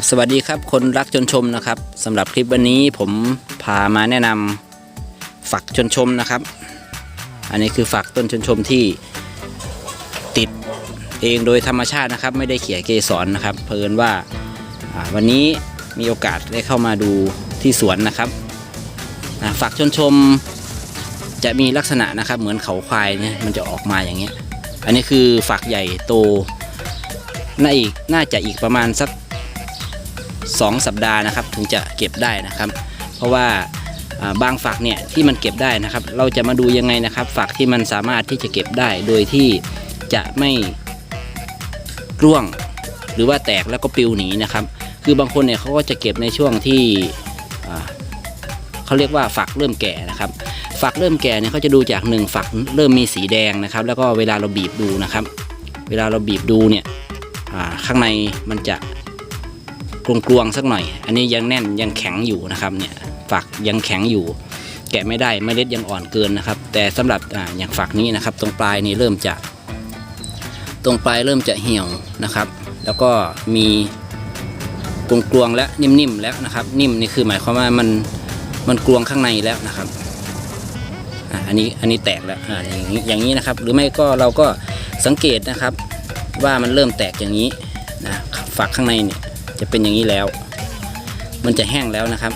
ครับสวัสดีครับคนรักชนชมนะครับสำหรับคลิปวันนี้ผมพามาแนะนำฝักชนชมนะครับ อันนี้คือฝักต้นชนชมที่ติดเองโดยธรรมชาตินะครับ ไม่ได้เขี่ยเกสรนะครับ เพลินว่าวันนี้มีโอกาสได้เข้ามาดูที่สวนนะครับฝักชนชมจะมีลักษณะนะครับ เหมือนเขาควายเนี่ยมันจะออกมาอย่างเงี้ย อันนี้คือฝักใหญ่โตน่าอีกน่าจะอีกประมาณสัก 2 สัปดาห์นะครับ ถึงจะเก็บได้นะครับ เพราะว่าบางฝักเนี่ยที่มันเก็บได้นะครับ เราจะมาดูยังไงนะครับ ฝักที่มันสามารถที่จะเก็บได้โดยที่จะไม่ร่วงหรือว่าแตกแล้วก็ปลิวหนีนะครับ คือบางคนเนี่ยเขาก็จะเก็บในช่วงที่เขาเรียกว่าฝักเริ่มแก่นะครับ ฝักเริ่มแก่เนี่ยเขาจะดูจากหนึ่งฝักเริ่มมีสีแดงนะครับ แล้วก็เวลาเราบีบดูนะครับ เวลาเราบีบดูเนี่ยข้างในมันจะ กลวงๆสักหน่อย อันนี้ยังแน่นยังแข็งอยู่นะครับเนี่ยฝักยังแข็งอยู่ แกะไม่ได้เมล็ดยังอ่อนเกินนะครับ แต่สำหรับออย่างฝักนี้นะครับ ตรงปลายนี่เริ่มจะ ตรงปลายเริ่มจะเหี่ยวนะครับ แล้วก็มีกลวงๆและนิ่มๆแล้วนะครับ นิ่มนี่คือหมายความว่ามันมันกลวงข้างในแล้วนะครับอันนี้อันนี้แตกแล้วออย่างนี้อย่างนี้นะครับ หรือไม่ก็เราก็สังเกตนะครับ ว่ามันเริ่มแตกอย่างนี้นะฝักข้างในเนี่ย จะเป็นอย่างนี้แล้ว มันจะแห้งแล้วนะครับ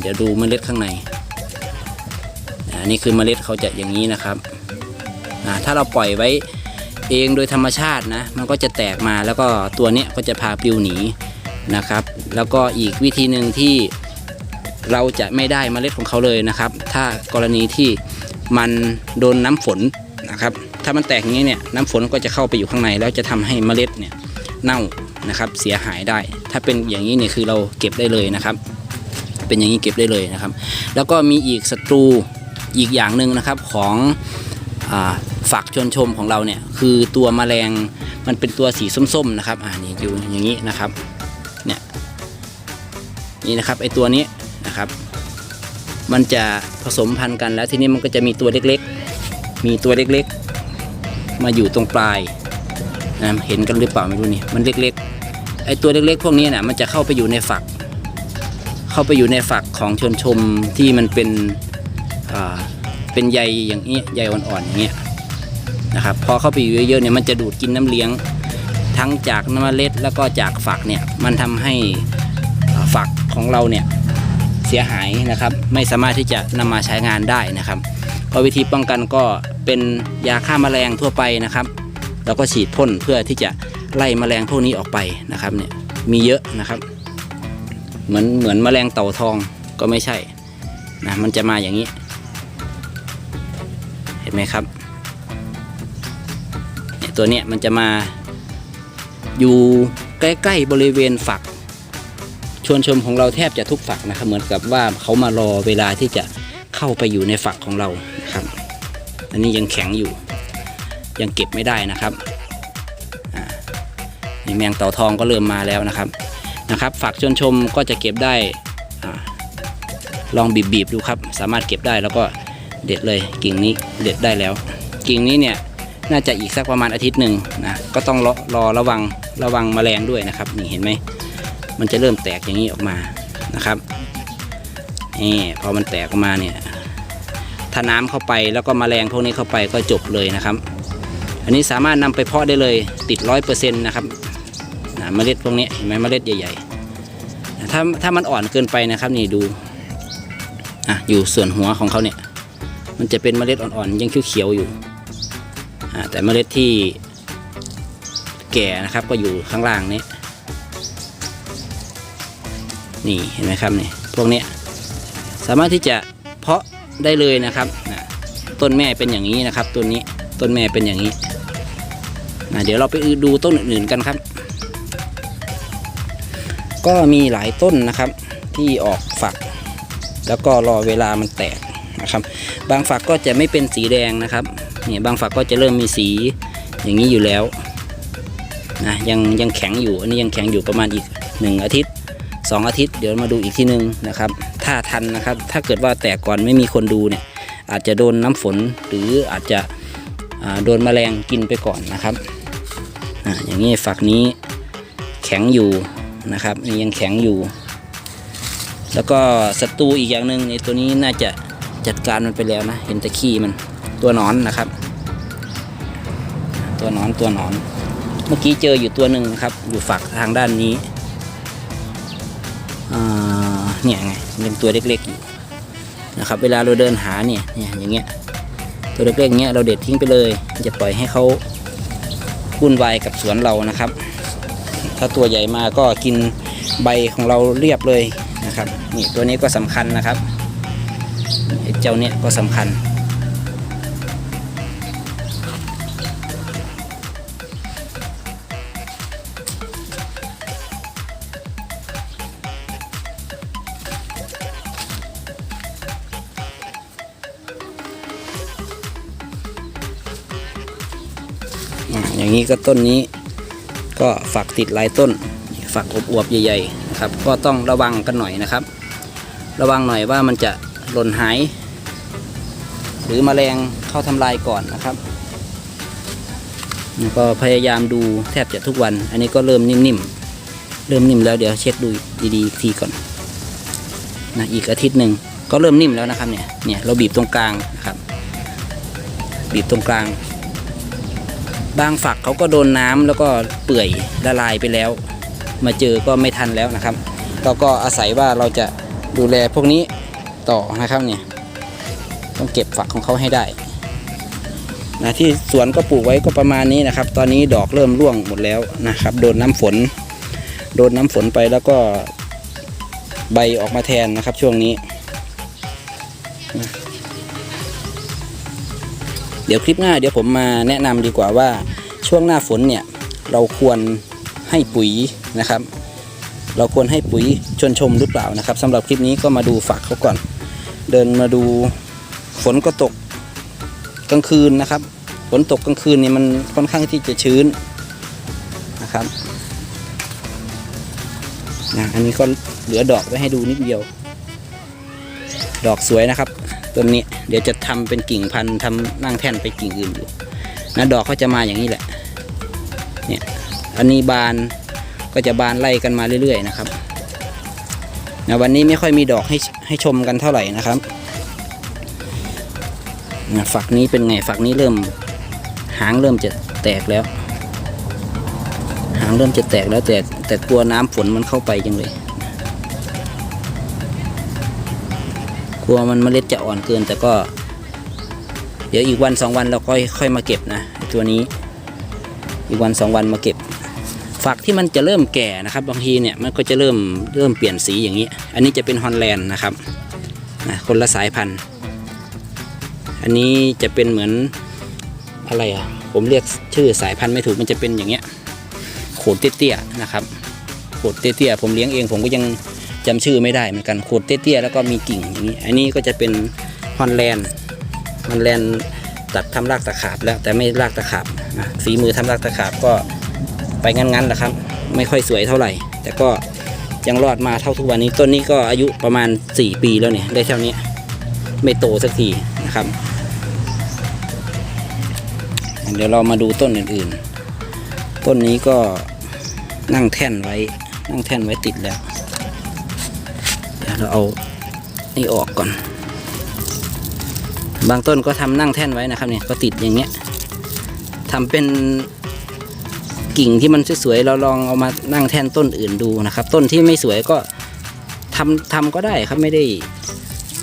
เดี๋ยวดูเมล็ดข้างในอ่านี่คือเมล็ดเขาจะอย่างนี้นะครับอ่าถ้าเราปล่อยไว้เองโดยธรรมชาตินะมันก็จะแตกมาแล้วก็ตัวเนี้ยก็จะพาปลิวหนีนะครับ แล้วก็อีกวิธีหนึ่งที่เราจะไม่ได้เมล็ดของเขาเลยนะครับ ถ้ากรณีที่มันโดนน้ำฝนนะครับ ถ้ามันแตกอย่างนี้เนี่ยน้ำฝนก็จะเข้าไปอยู่ข้างในแล้วจะทำให้เมล็ดเนี่ยเน่า นะครับเสียหายได้ ถ้าเป็นอย่างนี้เนี่ยคือเราเก็บได้เลยนะครับ เป็นอย่างนี้เก็บได้เลยนะครับ แล้วก็มีอีกศัตรูอีกอย่างหนึ่งนะครับของอาฝักชวนชมของเราเนี่ยคือตัวแมลงมันเป็นตัวสีส้มๆนะครับอ่านี่อยู่อย่างนี้นะครับเนี่ยนี่นะครับไอตัวนี้นะครับ มันจะผสมพันธุ์กันแล้วทีนี้มันก็จะมีตัวเล็กๆ มีตัวเล็กๆ มาอยู่ตรงปลายนะเห็นกันหรือเปล่าไม่รู้นี่มันเล็กๆ อตัวเล็กๆ พวกนี้นะมันจะเข้าไปอยู่ในฝัก เข้าไปอยู่ในฝักของชนชมที่มันเป็นเป็นใยอย่างนี้ใยอ่อนๆอย่างเงี้ยนะครับพอเข้าไปอยู่เยอะๆเนี่ยมันจะดูดกินน้ำเลี้ยง ทั้งจากน้ำเมล็ดแล้วก็จากฝักเนี่ยมันทำให้ฝักของเราเนี่ยเสียหายนะครับไม่สามารถที่จะนำมาใช้งานได้นะครับก็วิธีป้องกันก็เป็นยาฆ่าแมลงทั่วไปนะครับเราก็ฉีดพ่นเพื่อที่จะ ไล่แมลงพวกนี้ออกไปนะครับเนี่ยมีเยอะนะครับ เหมือนเหมือนแมลงเต่าทองก็ไม่ใช่นะมันจะมาอย่างนี้ เห็นไหมครับเนี่ยตัวเนี้ยมันจะมาอยู่ใกล้ ๆ บริเวณฝัก ชวนชมของเราแทบจะทุกฝักนะครับ เหมือนกับว่าเขามารอเวลาที่จะเข้าไปอยู่ในฝักของเรานะครับ อันนี้ยังแข็งอยู่ ยังเก็บไม่ได้นะครับ นี่แมงเต่าทองก็เริ่มมาแล้วนะครับนะครับฝากชวนชมก็จะเก็บได้ลองบีบๆดูครับ สามารถเก็บได้แล้วก็เด็ดเลยกิ่งนี้เด็ดได้แล้ว กิ่งนี้เนี่ยน่าจะอีกสักประมาณอาทิตย์หนึ่งนะก็ต้องรอรอระวังระวังแมลงด้วยนะครับ นี่เห็นไหมมันจะเริ่มแตกอย่างนี้ออกมานะครับนี่พอมันแตกออกมาเนี่ยถ้าน้ำเข้าไปแล้วก็มแมลงพวกนี้เข้าไปก็จบเลยนะครับ อันนี้สามารถนำไปเพาะได้เลยติดร้อยเปอร์เซ็นต์นะครับ เมล็ดพวกนี้เห็นไหมเมล็ดใหญ่ๆนะถ้าถ้ามันอ่อนเกินไปนะครับนี่ดูอะอยู่ส่วนหัวของเขาเนี่ย มันจะเป็นเมล็ดอ่อนๆยังเขียวๆอยู่อะแต่เมล็ดที่แก่นะครับก็อยู่ข้างล่างนี้ นี่เห็นไหมครับนี่พวกนี้สามารถที่จะเพาะได้เลยนะครับนะต้นแม่เป็นอย่างนี้นะครับต้นนี้ต้นแม่เป็นอย่างนี้นะเดี๋ยวเราไปดูต้นอื่นๆกันครับ ก็มีหลายต้นนะครับที่ออกฝัก แล้วก็รอเวลามันแตกนะครับบางฝักก็จะไม่เป็นสีแดงนะครับเนี่ยบางฝักก็จะเริ่มมีสีอย่างนี้อยู่แล้วนะยังยังแข็งอยู่อันนี้ยังแข็งอยู่ประมาณอีกหนึ่งอาทิตย์สองอาทิตย์ เดี๋ยวมาดูอีกทีนึงนะครับถ้าทันนะครับถ้าเกิดว่าแตกก่อนไม่มีคนดูเนี่ยอาจจะโดนน้ำฝนหรืออาจจะโดนแมลงกินไปก่อนนะครับออย่างนี้ฝักนี้แข็งอยู่ นะครับนี่ยังแข็งอยู่ แล้วก็ศัตรูอีกอย่างหนึ่งในตัวนี้น่าจะจัดการมันไปแล้วนะ เห็นตะขี้มันตัวนอนนะครับ ตัวนอนตัวนอน เมื่อกี้เจออยู่ตัวหนึ่งครับ อยู่ฝักทางด้านนี้เนี่ยไงเป็นตัวเล็กๆอยู่นะครับ เวลาเราเดินหาเนี่ยเนี่ยอย่างเงี้ยตัวเล็กๆอย่างเงี้ยเราเด็ดทิ้งไปเลย จะปล่อยให้เขาวุ่นวายกับสวนเรานะครับ ถ้าตัวใหญ่มาก็กินใบของเราเรียบเลยนะครับนี่ตัวนี้ก็สำคัญนะครับเจ้าเนี่ยก็สำคัญ อย่างนี้ก็ต้นนี้ ก็ฝักติดลายต้น ฝักอวบๆใหญ่ๆนะครับ ก็ต้องระวังกันหน่อยนะครับ ระวังหน่อยว่ามันจะหล่นหาย หรือมแมลงเข้าทำลายก่อนนะครับก็พยายามดูแทบจะทุกวัน อันนี้ก็เริ่มนิ่มๆ เริ่มนิ่มแล้วเดี๋ยวเช็คดูดีๆอีกทีก่อนนะอีกอาทิตย์หนึ่งก็เริ่มนิ่มแล้วนะครับเนี่ย เนี่ยเราบีบตรงกลางนะครับ บีบตรงกลาง บางฝักเขาก็โดนน้ำแล้วก็เปื่อยละลายไปแล้ว มาเจอก็ไม่ทันแล้วนะครับ เราก็อาศัยว่าเราจะดูแลพวกนี้ต่อนะครับเนี่ยต้องเก็บฝักของเขาให้ได้นะที่สวนก็ปลูกไว้ก็ประมาณนี้นะครับ ตอนนี้ดอกเริ่มร่วงหมดแล้วนะครับ โดนน้ำฝน โดนน้ำฝนไปแล้วก็ใบออกมาแทนนะครับช่วงนี้ เดี๋ยวคลิปหน้าเดี๋ยวผมมาแนะนำดีกว่าว่าช่วงหน้าฝนเนี่ยเราควรให้ปุ๋ยนะครับ เราควรให้ปุ๋ยชวนชมหรือเปล่านะครับสำหรับคลิปนี้ก็มาดูฝักเขาก่อน เดินมาดูฝนก็ตกกลางคืนนะครับฝนตกกลางคืนเนี่ยมันค่อนข้างที่จะชื้นนะครับนะอันนี้ก็เหลือดอกไว้ให้ดูนิดเดียว ดอกสวยนะครับ ต้นนี้เดี๋ยวจะทำเป็นกิ่งพันธุ์ทำนั่งแท่นไปกิ่งอื่นอยู่นะดอกเขาจะมาอย่างนี้แหละเนี่ยอันนี้บานก็จะบานไล่กันมาเรื่อยๆนะครับนะวันนี้ไม่ค่อยมีดอกให้ให้ชมกันเท่าไหร่นะครับนะฝักนี้เป็นไงฝักนี้เริ่ม หางเริ่มจะแตกแล้ว หางเริ่มจะแตกแล้วแต่แต่กลัวน้ำฝนมันเข้าไปจังเลย ลัวมันเมล็ดจะอ่อนเกิน แต่ก็ เดี๋ยวอีกวันสองวันเราค่อยค่อยมาเก็บนะตัวนี้ อีกวันสองวันมาเก็บ ฝักที่มันจะเริ่มแก่นะครับ บางทีเนี่ยมันก็จะเริ่มเริ่มเปลี่ยนสีอย่างนี้ อันนี้จะเป็นฮอลแลนด์นะครับนะคนละสายพันธุ์ อันนี้จะเป็นเหมือนอะไรอะผมเรียกชื่อสายพันธุ์ไม่ถูกมันจะเป็นอย่างเงี้ย โขดเตี้ยๆนะครับ โขดเตี้ยๆผมเลี้ยงเองผมก็ยัง จำชื่อไม่ได้เหมือนกันโขดเตี้ยๆแล้วก็มีกิ่งอย่างนี้ อันนี้ก็จะเป็นฮอลแลนด์ฮอลแลนด์ตัดทำรากตะขาบแล้วแต่ไม่รากตะขาบนะฝีมือทำรากตะขาบก็ไปงั้นๆแหละครับ ไม่ค่อยสวยเท่าไหร่ แต่ก็ยังรอดมาเท่าทุกวันนี้ต้นนี้ก็อายุประมาณ 4 ปีแล้วเนี่ยได้เท่านี้ไม่โตสักทีนะครับ เดี๋ยวเรามาดูต้นอื่นๆ ต้นนี้ก็นั่งแท่นไว้นั่งแท่นไว้ติดแล้ว เราเอานี่ออกก่อน บางต้นก็ทำนั่งแท่นไว้นะครับเนี่ยก็ติดอย่างเงี้ยทำเป็นกิ่งที่มันสวยๆเราลองเอามานั่งแท่นต้นอื่นดูนะครับ ต้นที่ไม่สวยก็ทำทำก็ได้ครับไม่ได้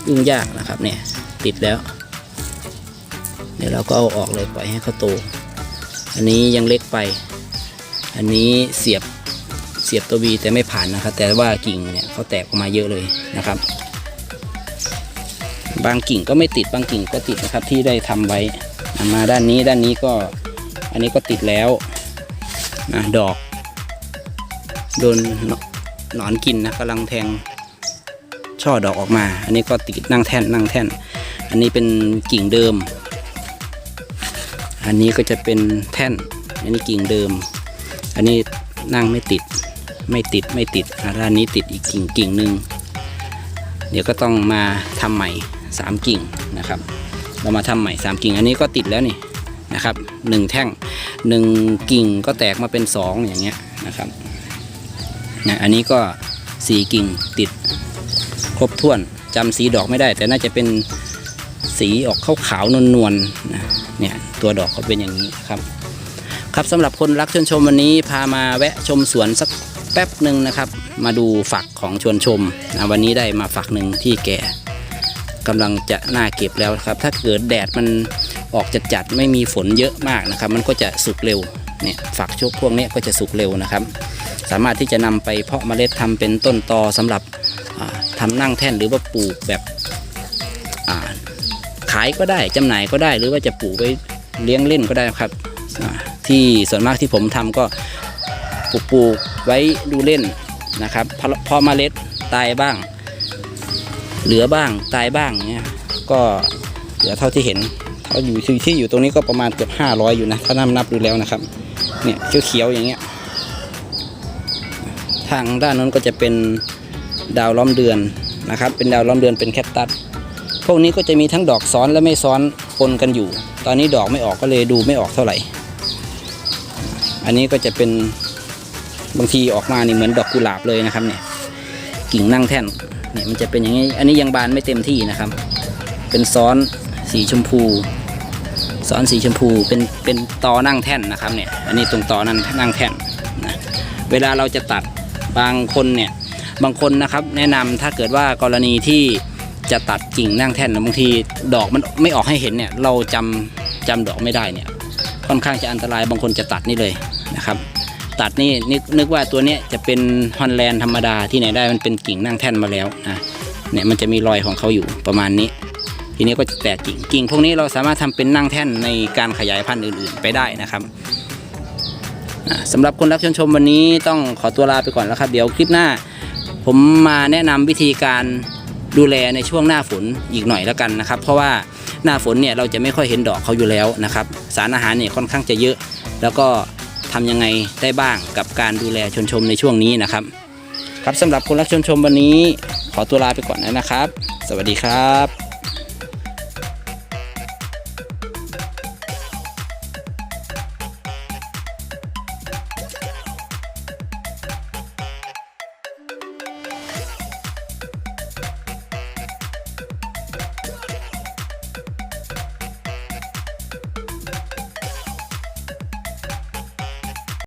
ยุ่งยากนะครับเนี่ยติดแล้ว เดี๋ยวเราก็เอาออกเลยปล่อยให้เขาโต อันนี้ยังเล็กไป อันนี้เสียบ เสียบตัววีแต่ไม่ผ่านนะครับ แต่ว่ากิ่งเนี่ยเขาแตกออกมาเยอะเลยนะครับ บางกิ่งก็ไม่ติดบางกิ่งก็ติดนะครับที่ได้ทำไว้มาด้านนี้ด้านนี้ก็อันนี้ก็ติดแล้วนะดอก โดนหนหนอนกินนะกำลังแทงช่อดอกออกมา อันนี้ก็ติดนั่งแท่นนั่งแท่น อันนี้เป็นกิ่งเดิม อันนี้ก็จะเป็นแท่น อันนี้กิ่งเดิม อันนี้นั่งไม่ติด ไม่ติดไม่ติดด้านนี้ติดอีกกิ่งกิ่งหนึ่งเดี๋ยวก็ต้องมาทำใหม่สามกิ่งนะครับ เรามาทำใหม่สามกิ่งอันนี้ก็ติดแล้วนี่นะครับหนึ่งแท่งหนึ่งกิ่งก็แตกมาเป็นสองอย่างเงี้ยนะครับนะอันนี้ก็สีกิ่งติดครบถ้วนจำสีดอกไม่ได้ แต่น่าจะเป็นสีออกขาวๆนวลๆนะเนี่ยตัวดอกเขาเป็นอย่างนี้ครับ ครับสำหรับคนรักชวนชมวันนี้พามาแวะชมสวนสัก ป๊บหนึ่งนะครับ มาดูฝักของชวนชมนะวันนี้ได้มาฝักหนึ่งที่แก่กำลังจะน่าเก็บแล้วครับ ถ้าเกิดแดดมันออกจัดๆไม่มีฝนเยอะมากนะครับ มันก็จะสุกเร็วเนี่ยฝักชกพวกนี้ก็จะสุกเร็วนะครับ สามารถที่จะนำไปเพาะเมล็ดทำเป็นต้นตอสำหรับอ่าทำนั่งแท่นหรือว่าปลูกแบบขายก็ได้จำหน่ายก็ได้ หรือว่าจะปลูกไว้เลี้ยงเล่นก็ได้ครับที่ส่วนมากที่ผมทำก็ ปลูกปลูกไว้ดูเล่นนะครับพอพอเมล็ดตายบ้าง เหลือบ้างตายบ้างเนี่ยก็เหลือเท่าที่เห็นเท่าอยู่ที่ที่อยู่ตรงนี้ก็ประมาณเกือบ500 อยู่นะถ้านับนับดูแล้วนะครับเนี่ยเขียวๆอย่างเงี้ยทางด้านนั้นก็จะเป็นดาวล้อมเดือนนะครับ เป็นดาวล้อมเดือนเป็นแคคตัสพวกนี้ก็จะมีทั้งดอกซ้อนและไม่ซ้อนปนกันอยู่ ตอนนี้ดอกไม่ออกก็เลยดูไม่ออกเท่าไหร่ อันนี้ก็จะเป็น บางทีออกมานี่เหมือนดอกกุหลาบเลยนะครับเนี่ยกิ่งนั่งแท่นเนี่ยมันจะเป็นอย่างนี้อันนี้ยังบานไม่เต็มที่นะครับ เป็นซ้อนสีชมพู ซ้อนสีชมพูเป็นเป็นตอนั่งแท่นนะครับเนี่ยอันนี้ตรงตอนั่งนั่งแท่นนะเวลาเราจะตัดบางคนเนี่ยบางคนนะครับแนะนำถ้าเกิดว่ากรณีที่จะตัดกิ่งนั่งแท่นบางทีดอกมันไม่ออกให้เห็นเนี่ยเราจำจำดอกไม่ได้เนี่ยค่อนข้างจะอันตรายบางคนจะตัดนี่เลยนะครับ ตัดนี่นึกนึกว่าตัวเนี้ยจะเป็นฮอนแลนด์ธรรมดาที่ไหนได้มันเป็นกิ่งนั่งแท่นมาแล้วนะเนี่ยมันจะมีรอยของเขาอยู่ประมาณนี้ ทีนี้ก็จะแตกกิ่งกิ่งพวกนี้เราสามารถทำเป็นนั่งแท่นในการขยายพันธุ์อื่น ๆ ไปได้นะครับอ่าสำหรับคนรับชมชมวันนี้ต้องขอตัวลาไปก่อนแล้วครับ เดี๋ยวคลิปหน้า ผมมาแนะนำวิธีการดูแลในช่วงหน้าฝนอีกหน่อยแล้วกันนะครับ เพราะว่าหน้าฝนเนี่ยเราจะไม่ค่อยเห็นดอกเขาอยู่แล้วนะครับ สารอาหารเนี่ยค่อนข้างจะเยอะ แล้วก็ ทำยังไงได้บ้างกับการดูแลชนชมในช่วงนี้นะครับ ครับสำหรับคนรักชนชมวันนี้ ขอตัวลาไปก่อนนะครับ สวัสดีครับ